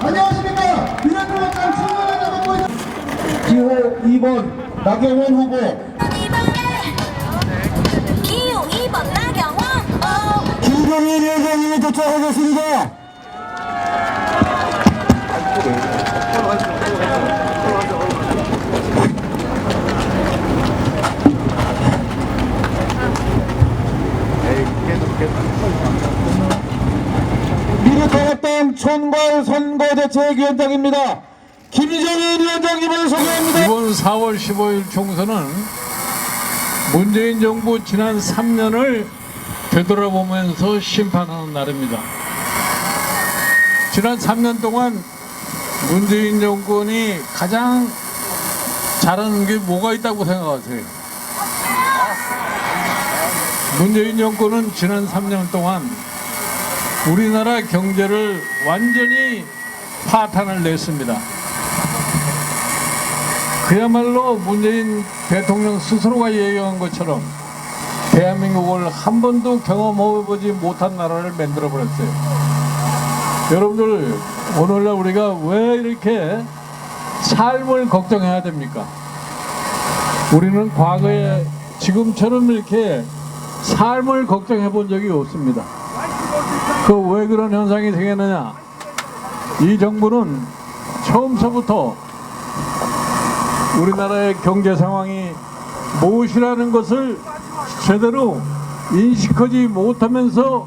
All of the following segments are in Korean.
안녕하십니까 미래통합당 청년회장 맡고 있는 기호 2번 나경원 후보. 기호 2번 나경원. 어. 김경일 위원장님이 도착하셨습니다. 미래통 총괄 선거대책위원장입니다. 김정일 위원장님을 소개합니다. 이번 4월 15일 총선은 문재인 정부 지난 3년을 되돌아보면서 심판하는 날입니다. 지난 3년 동안 문재인 정권이 가장 잘하는 게 뭐가 있다고 생각하세요? 문재인 정권은 지난 3년 동안 우리나라 경제를 완전히 파탄을 냈습니다. 그야말로 문재인 대통령 스스로가 얘기한 것처럼 대한민국을 한 번도 경험해보지 못한 나라를 만들어 버렸어요. 여러분들 오늘날 우리가 왜 이렇게 삶을 걱정해야 됩니까? 우리는 과거에 지금처럼 이렇게 삶을 걱정해 본 적이 없습니다. 그 왜 그런 현상이 생겼느냐? 이 정부는 처음서부터 우리나라의 경제 상황이 무엇이라는 것을 제대로 인식하지 못하면서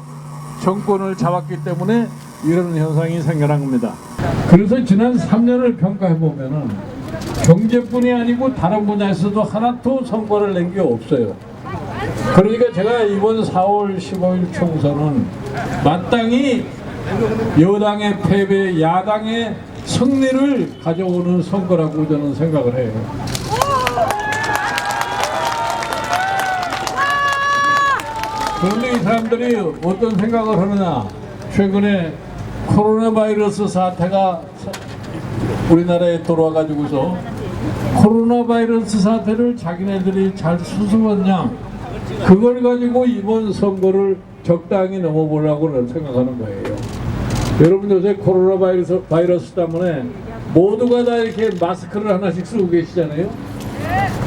정권을 잡았기 때문에 이런 현상이 생겨난 겁니다. 그래서 지난 3년을 평가해 보면은 경제뿐이 아니고 다른 분야에서도 하나도 성과를 낸 게 없어요. 그러니까 제가 이번 4월 15일 총선은 마땅히 여당의 패배, 야당의 승리를 가져오는 선거라고 저는 생각을 해요. 그런데 이 사람들이 어떤 생각을 하느냐? 최근에 코로나 바이러스 사태가 사- 우리나라에 들어와가지고서 코로나 바이러스 사태를 자기네들이 잘 수습했냐? 그걸 가지고 이번 선거를 적당히 넘어보려고 생각하는 거예요. 여러분 요새 코로나 바이러스, 바이러스 때문에 모두가 다 이렇게 마스크를 하나씩 쓰고 계시잖아요.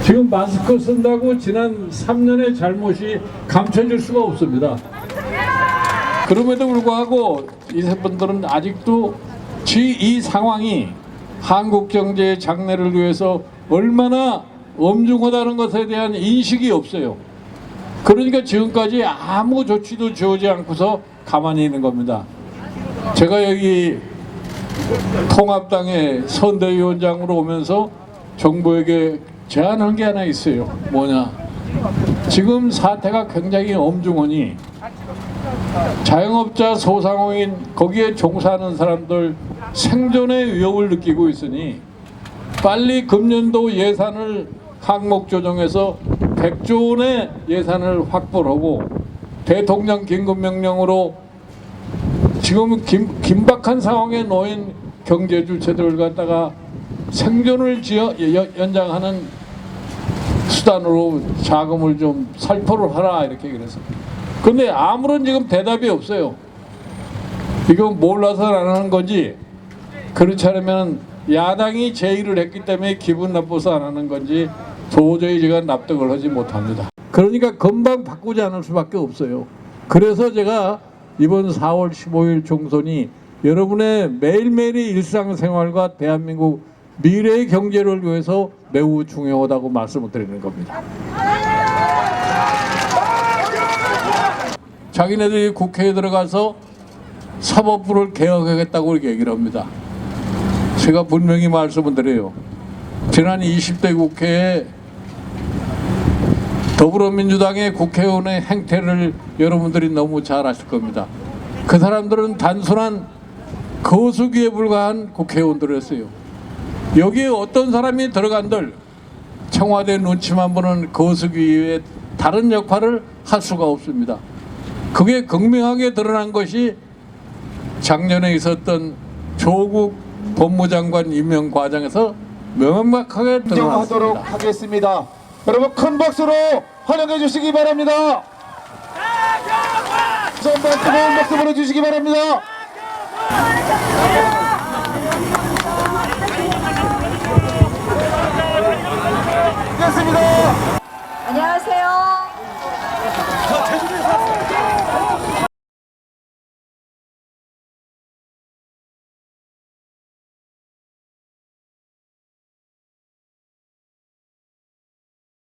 지금 마스크 쓴다고 지난 3년의 잘못이 감춰질 수가 없습니다. 그럼에도 불구하고 이 분들은 아직도 지이 상황이 한국 경제의 장래를 위해서 얼마나 엄중하다는 것에 대한 인식이 없어요. 그러니까 지금까지 아무 조치도 지어지 않고서 가만히 있는 겁니다. 제가 여기 통합당의 선대위원장으로 오면서 정부에게 제안한 게 하나 있어요. 뭐냐? 지금 사태가 굉장히 엄중하니 자영업자 소상공인 거기에 종사하는 사람들 생존의 위협을 느끼고 있으니 빨리 금년도 예산을 항목 조정해서 100조 원의 예산을 확보하고 대통령 긴급명령으로 지금 긴, 긴박한 상황에 놓인 경제 주체들을 갖다가 생존을 지어 여- 연장하는 수단으로 자금을 좀 살포를 하라 이렇게 그래서 근데 아무런 지금 대답이 없어요. 이거 몰라서 안 하는 건지 그렇지 않으면 야당이 제의를 했기 때문에 기분 나빠서 안 하는 건지 도저히 제가 납득을 하지 못합니다. 그러니까 금방 바꾸지 않을 수밖에 없어요. 그래서 제가 이번 4월 15일 총선이 여러분의 매일매일의 일상생활과 대한민국 미래의 경제를 위해서 매우 중요하다고 말씀을 드리는 겁니다. 자기네들이 국회에 들어가서 사법부를 개혁하겠다고 이렇게 얘기를 합니다. 제가 분명히 말씀을 드려요. 지난 20대 국회에 더불어민주당의 국회의원의 행태를 여러분들이 너무 잘 아실 겁니다. 그 사람들은 단순한 거수기에 불과한 국회의원들이었어요. 여기에 어떤 사람이 들어간들 청와대 눈치만 보는 거수기 외에 다른 역할을 할 수가 없습니다. 그게 극명하게 드러난 것이 작년에 있었던 조국 법무장관 임명 과정에서 명확하게 드러났습니다. 하겠습니다. 여러분 큰 박수로 환영해 주시기 바랍니다. 한번 뜨거운 박수 보내주시기 바랍니다.